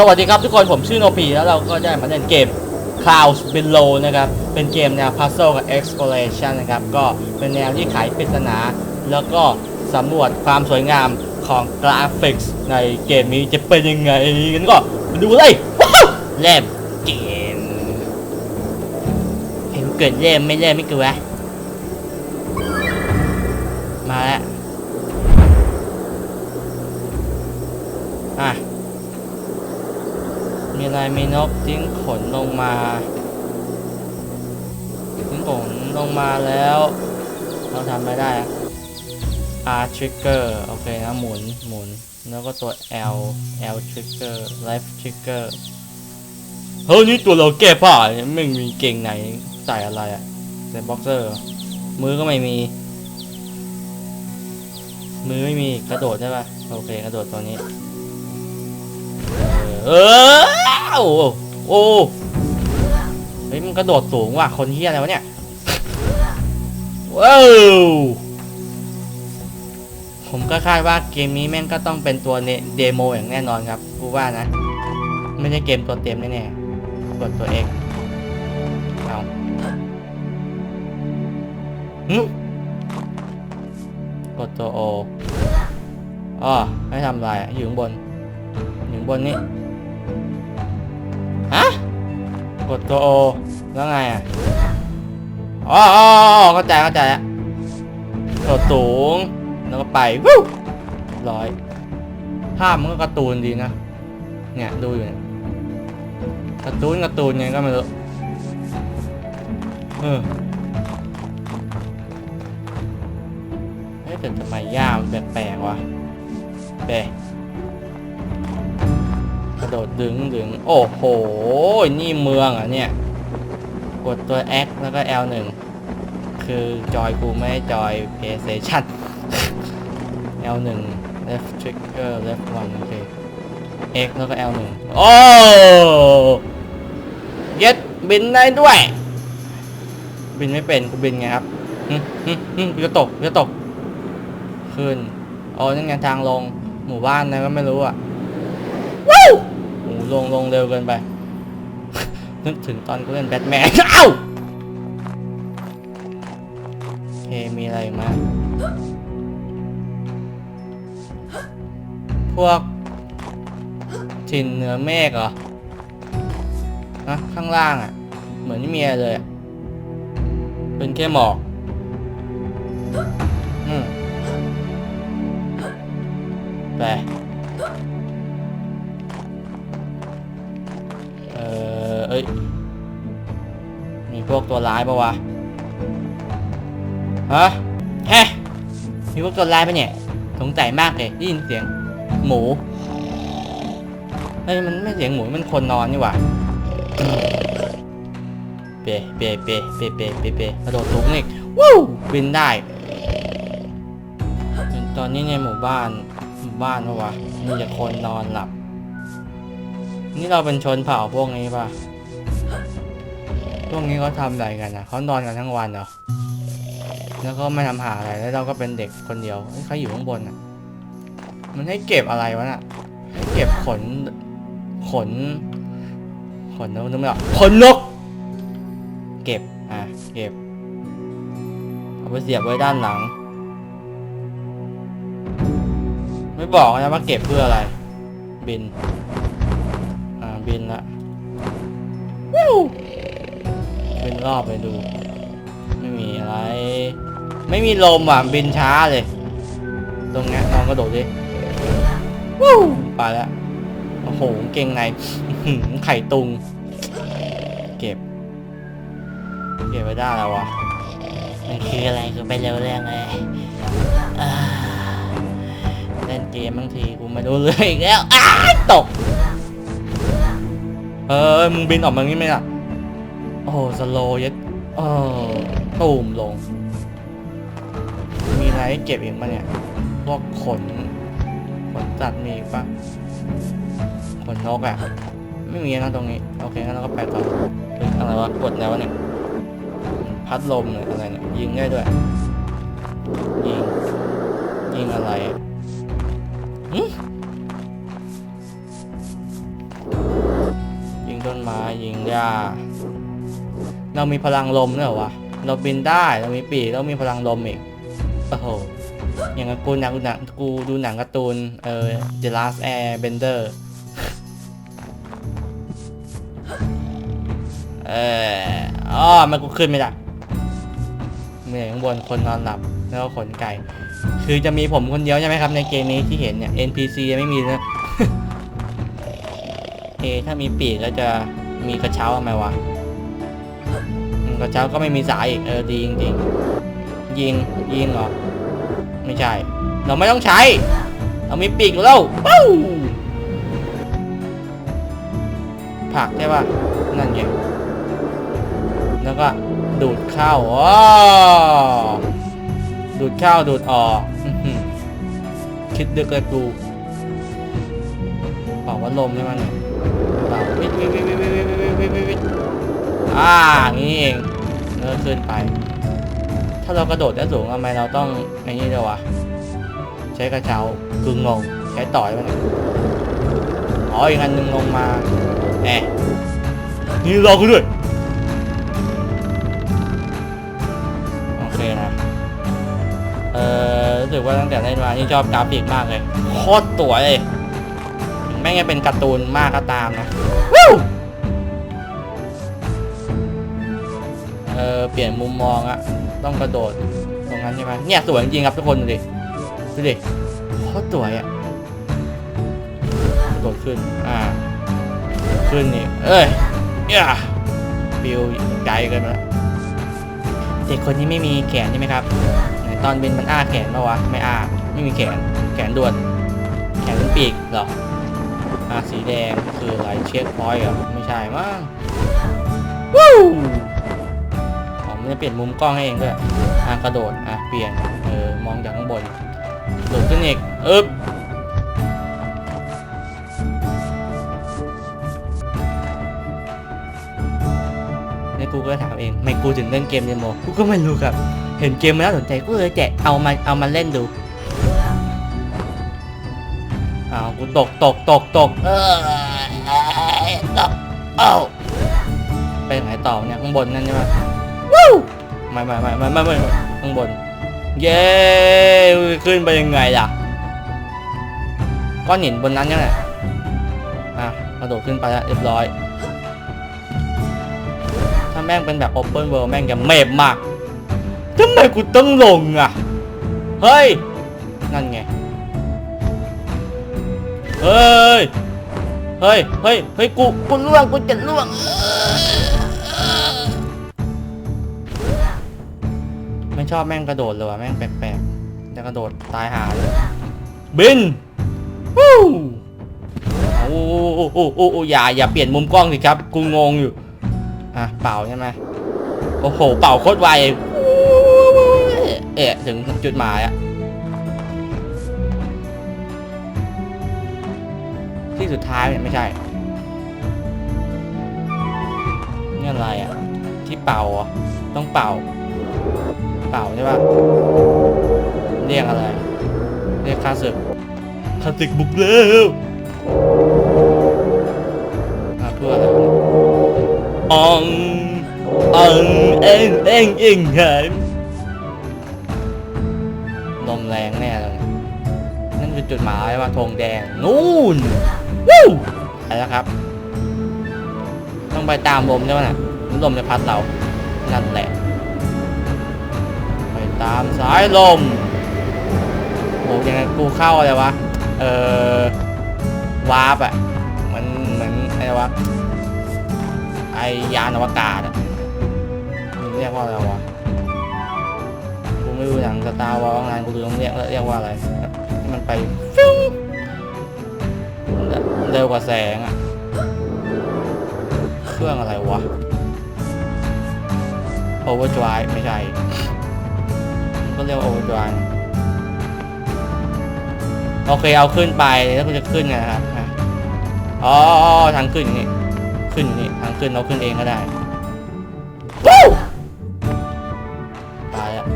สวัสดีครับทุกคนผมชื่อโนปีแล้วเราก็ได้มาเล่นเกม Clouds Below นะครับ เป็นเกมแนว Puzzle กับ Exploration นะครับ ก็เป็นแนวที่ไขปริศนา แล้วก็สำรวจความสวยงามของกราฟิกในเกมนี้จะเป็นยังไงกันก็มาดูเลยว้าวเล่มเกมเห็นเกิดเล่มไม่เล่มไม่กลัว มีอะไรมีนกทิ้งขนลงมาทิ้งขนลงมาแล้ว เราทำไม่ได้อะ R trigger โอเคนะหมุนหมุนแล้วก็ตัว L L trigger left trigger เฮ้ยนี่ตัวเราแก้ผ้าเนี่ยไม่มีเก่งไหนใส่อะไรอะใส่บ็อกเซอร์ มือก็ไม่มี มือไม่มีกระโดดใช่ปะโอเคกระโดดตัวนี้ เออโอ้โหโอ้เฮ้ยมันกระโดดสูงว่ะคนเฮียอะไรวะเนี่ยว้าวผมก็คาดว่าเกมนี้แม่งก็ต้องเป็นตัวเนเดโมอย่างแน่นอนครับกูว่านะ ไม่ใช่เกมตัวเต็มแน่ๆกดตัวเองเอาหึกดตัวโออ๋อให้ทำอะไรอะอยู่ข้างบนอยู่ข้างบนนี่ ฮะ กดตัวโอแล้วไงอะ อ๋อเข้าใจเข้าใจแล้วกดสูง แล้วก็ไปวู้ร้อย ภาพมันก็การ์ตูนดีนะ เนี่ยดูอยู่เนี่ยการ์ตูนการ์ตูนไงก็ไม่รู้เออเฮ้ยแต่ทำไมย่ามแปลกๆวะแปลก ระโดดดึงดึงโอ้โห นี่เมืองอะเนี่ย กดตัว X แล้วก็ L1 คือจอยกูไม่จอย PlayStation L1 left trigger left one โอเค X แล้วก็ L1 โอ้เย็ดบินได้ด้วย บินไม่เป็นกูบินไงครับหึหึหึจะตกจะตก ขึ้นอ๋อนั่นไงทางลง หมู่บ้านนะก็ไม่รู้อะ ลงลงเร็วเกินไป นึกถึงตอนกูเล่นแบทแมนเอ้าเคมีอะไรไหมาพวกถิ่นเหนือเมฆเหรอนะข้างล่างอะ เหมือนไม่มีอะไรเลย เป็นแค่หมอกอืมไป เฮ้ย มีพวกตัวร้ายปะวะ ฮะแฮะมีพวกตัวร้ายปะเนี่ย สงสัยมากเลยได้ยินเสียงหมู เฮ้ย มันไม่เสียงหมู มันคนนอนนี่หว่าเปเปเปเปเปเปเปกระโดดสูงอีกวู้บินได้ ตอนนี้ในหมู่บ้านหมู่บ้านปะวะมีแต่คนนอนหลับ นี่เราเป็นชนเผ่าพวกนี้ป่ะ วกนี้เขาทำอะไรกันนะเขานอนกันทั้งวันเหรอ แล้วก็ไม่ทำหาอะไร แล้วเราก็เป็นเด็กคนเดียวเอ้ยใครอยู่ข้างบนอะ มันให้เก็บอะไรวะน่ะ ให้เก็บขน ขน ขนนกนึกไม่ออกขนนก เก็บ อะ เก็บ เอาไปเสียบไว้ด้านหลัง ไม่บอกนะว่าเก็บเพื่ออะไร บิน อ่า บินละวิ วบินรอบไปดู ไม่มีอะไร ไม่มีลมอะบินช้าเลย ตรงเนี้ยลองกระโดดดิวู้ไปแล้วโอ้โหเก่งในอื้อหือไข่ตุง เก็บ เก็บไว้ได้แล้ววะมันคืออะไรคือไปเร็วเรื่องเลยอ่าเล่นเกมบางทีกูไม่รู้เลยอีกแล้วอ้าตก เออมึงบินออกมางี้ไหมล่ะ โอ้สโลยัดเออตูมลง มีอะไรให้เก็บอีกปะเนี่ย พวกขน ขนจัดมีอีกปะขนนกอะ่ะ ไม่มีนะตรงนี้ โอเคงั้นเราก็ไปต่อเฮ้ยอะไรวะ กดแล้วะเนี่ย พัดลมเนี่ยอะไรเนี่ย ยิงได้ด้วย ยิง ยิงอะไรอะหึต้นไม้ยิงหญ้า เรามีพลังลมด้วยเหรอวะ เราบินได้เรามีปีกเรามีพลังลมอีก โอ้โห อย่างกูหนังกูหนังกูดูหนังการ์ตูน เออ The Last Air Bender เอออ๋อมันกูขึ้นไม่ได้เหนื่อยข้างบนคนนอนหลับแล้วก็ขนไก่ คือจะมีผมคนเดียวใช่ไหมครับ ในเกมนี้ที่เห็นเนี่ย NPC ยังไม่มีนะเอถ้ามีปีกก็จะมีกระเช้าทำไมวะ ตอืมกระเช้าก็ไม่มีสายอีกเออดีจริงๆยิงยิงเหรอไม่ใช่ เราไม่ต้องใช้ เรามีปีกแล้วปู้ผักใช่ป่ะนั่นไงแล้วก็ดูดข้าวอ๋อดูดข้าวดูดออกคิดดึกเลยกูบอกว่าลมใช่ไหมเนี่ยเปล่าวิวิวิวิวิวิวิดวิดวิดวิด อ่างนี้เองเลิกขึ้นไป ถ้าเรากระโดดได้สูงทำไมเราต้องในนี้ด้วยวะ ใช้กระเช้าคืองง ใช้ต่อยมันอ๋ออีกอันหนึ่งลงมาแอะนี่รอกูด้วย โอเคนะ เออรู้สึกว่าตั้งแต่เล่นมา นี่ชอบกราฟิกมากเลย โคตรสวยเลย แม้จะเป็นการ์ตูนมากก็ตามนะ เปลี่ยนมุมมองอะต้องกระโดดตรงนั้นใช่ไหมเนี่ยสวยจริงครับทุกคนดูดิดูดิโคตรสวยอะกระโดดขึ้น อ่า ขึ้นนี่ เอ้ยย่าฟิวไกลกันล้วเด็กคนนี้ไม่มีแขนใช่ไหมครับ ตอนบินมันอ้าแขนปะวะ ไม่อ้า ไม่มีแขน แขนด่วน แขนเป็นปีกหรอ อ่า สีแดงคืออะไรเช็คพอยต์เหรอ ไม่ใช่มั้ง วู้ มันจะเปลี่ยนมุมกล้องให้เองด้วยอะกระโดดอะเปลี่ยนเออมองจากข้างบนโดดขึ้นอีกอึ๊บในกูก็ถามเองไม่กูถึงเล่นเกมเดโมกูก็ไม่รู้ครับ เห็นเกมมันน่าสนใจกูเลยแจกเอามาเอามาเล่นดูอ้าวกูตกตกตกตกเออตกเอ้าไปไหนต่อเนี่ยข้างบนนั่นใช่ไหม ไม่ไม่ไม่ไม่ไม่ไม่ข้างบน เย้ขึ้นไปยังไงล่ะก้อนหินบนนั้นนี่ยแหละอะกระโดดขึ้นไปแล้วเรียบร้อย ถ้าแม่งเป็นแบบ Open World แม่งจะเมบมากทำไมกูต้องลงอะ เฮ้ย นั่นไง เฮ้ย เฮ้ย เฮ้ย เฮ้ย กู กูล่วง กูจะล่วง ชอบแม่งกระโดดเลยว่ะแม่งแปลกๆจะกระโดดตายหาเลยบินวู้โอ้โอ้โอ้โอ้โอ้อย่าอย่าเปลี่ยนมุมกล้องสิครับกูงงอยู่อะเป่าใช่ไหมโอ้โหเป่าโคตรไวเอะถึงจุดหมายอะที่สุดท้ายเนี่ยไม่ใช่นี่อะไรอะที่เป่าเหรอะต้องเป่า เป่าใช่ปะเรียกอะไร เรียกค่าศึกค่าศึกบุกแล้วอะเพื่ออะไรวะเนี่ยอองอองเอ็งเอ็งเอ็งหายลมแรงแน่เลยนั่นคือจุดหมายว่าธงแดงนู่นวู้ไปแล้วครับ ต้องไปตามลมใช่ไหมน่ะลมจะพัดเรานั่นแหละไป ตามสายลมโหยังไงกูเข้าอะไรวะ เออวาร์ปอะเหมือนเหมือนอะไรวะ ไอยานอวกาศอะมันเรียกว่าอะไรวะ กูไม่รู้อย่างสตาร์วอลงานกูดูต้องเรียกเรียกว่าอะไรที่มันไปฟิวเร็วกว่าแสงอะเครื่องอะไรวะ Overdrive ไม่ใช่ ก็เรียกว่า Overdrive โอเคเอาขึ้นไปแล้วกูจะขึ้นไงนะครับอะอ๋อทางขึ้นอย่างนี้ขึ้นนี่ทางขึ้นเราขึ้นเองก็ได้วู้ตายล้ว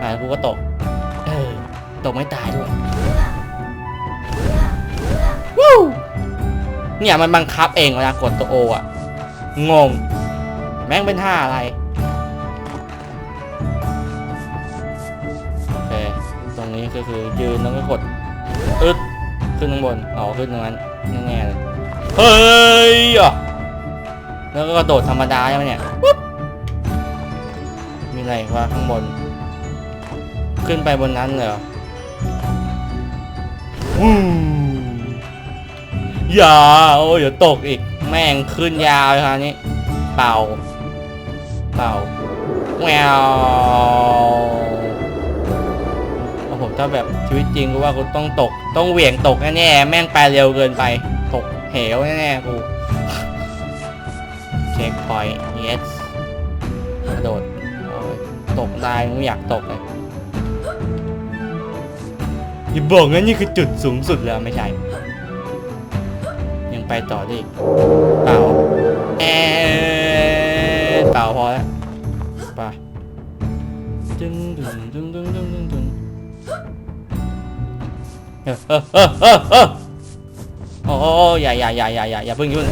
ตายกูก็ตกเออตกไม่ตายด้วยวู้เนี่ยมันบังคับเองเวลากดตัวโออะงง แม่งเป็นท่าอะไร ก็คือยืนแล้วก็กดอึดขึ้นข้างบนอ๋อขึ้นตรงนั้นแน่ๆเลยเฮ้ยอะแล้วก็กระโดดธรรมดาใช่ไหมเนี่ยปุ๊บมีอะไรว่าข้างบน ขึ้นไปบนนั้นเลยเหรอวู้อย่าโอ้ยเดี๋ยวตกอีก แม่งขึ้นยาวเลยคราวนี้เป่า เป่าแวว ถ้าแบบชีวิตจริงกูว่ากูต้องตก ต้องเหวี่ยงตกแน่ๆแม่งไปเร็วเกินไป ตกเหวแน่ๆกูเช็คพอยต์ yes กระโดดโอ้ยตกได้ไม่อยากตกเลยอย่าบอกงั้นนี่คือจุดสูงสุดแล้วไม่ใช่ ยังไปต่อได้อีกเปล่าแอนเปล่าพอแล้วไปดึงดึงดึงดึงดึง เออเออเออโอ้อย่าอย่าอย่าอย่าอย่าอย่าเพิ่งยุ่ง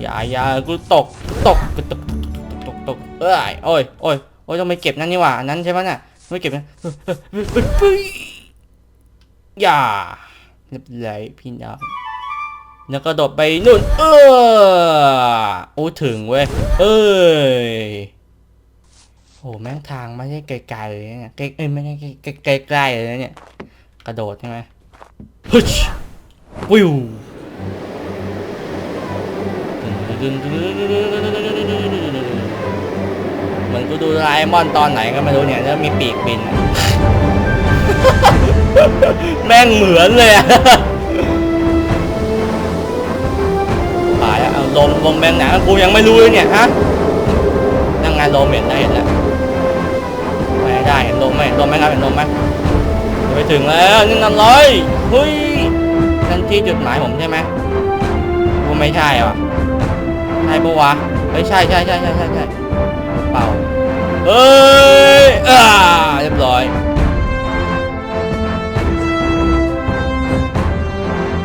อย่าอย่ากูตกตกกูตกตกตกตกเอ้ยโอ้ยโอ้ยโอ้ยต้องไปเก็บนั่นนี่หว่านั้นใช่ไหมน่ะไม่เก็บนะออเออเออเออเอออย่าเรียบร้อยพี่น้องแล้วก็โดดไปนู่นเออโอ้ถึงเว้ยเอ้ย โอ้แม่งทางไม่ใช่ไกลๆเลยเนี่ยใกลเอ้ยไม่ใช่ใกลๆเลยนะเนี่ยกระโดดใช่ไหมฮึชวิวเหมือนกูดูไลมอนตอนไหนก็ไม่รู้เนี่ยแล้วมีปีกบิน แม่งเหมือนเลยอะตายแล้วเอาลมลมแรงหนากูยังไม่รู้เลยเนี่ยฮะนั่งงานลมเห็นได้เห็นแล้ว ได้เห็นลมไหมเห็นลมไหมครับเห็นลมไหมจะไปถึงแล้วนี่นั่นเลยเฮ้ยนั่นที่จุดหมายผมใช่ไหมกูไม่ใช่หรอใช่ปะวะเฮ้ยใช่ใช่ใช่ใช่ใช่ใช่เปล่าเอ้ยอ่าเรียบร้อย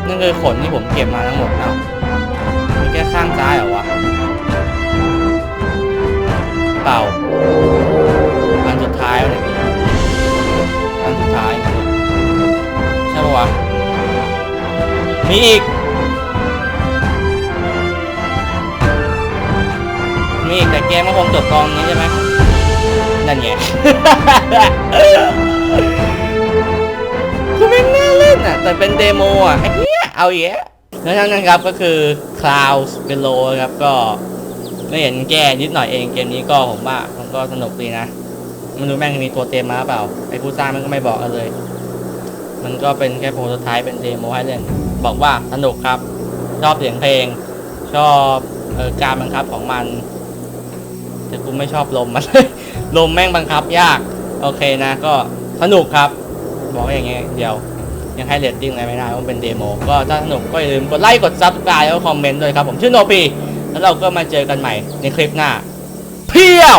นั่นคือขนที่ผมเก็บมาทั้งหมดเอามีแค่ข้างซ้ายเหรอวะเปล่า ท้ายวะเนี่ยอันสุดท้าย ใช่ปะวะ มีอีก มีอีกแต่เกมก็คงจบกองนี้ใช่ไหมนั่นไงคือไม่น่าเล่นอะ แต่เป็นเดโมอะไอ้เนี้ยเอาอีกแล้วแล้วทั้งนั้นครับก็คือ Cloud s p e l o ครับก็ไม่เห็นแก้นิดหน่อยเองเกมนี้ก็ผมว่ามันก็สนุกดีนะไมันรู้แม่งมีตัวเต็มมาเปล่าไอ้ผู้สร้างมันก็ไม่บอกกันเลย มันก็เป็นแค่โปรโตไทป์เป็นเดโมให้เล่นบอกว่าสนุกครับ ชอบเสียงเพลง ชอบเออการบังคับของมัน แต่กูไม่ชอบลมมันลมแม่งบังคับยาก โอเคนะก็สนุกครับ บอกอย่างเงี้ยเดียวยังให้เรตติ้งอะไรไม่ได้มันเป็นเดโมก็ถ้าสนุกก็อย่าลืมกดไลค์กดซับสไครต์แล้วคอมเมนต์ด้วยครับ ผมชื่อโนปีแล้วเราก็มาเจอกันใหม่ในคลิปหน้า เพียว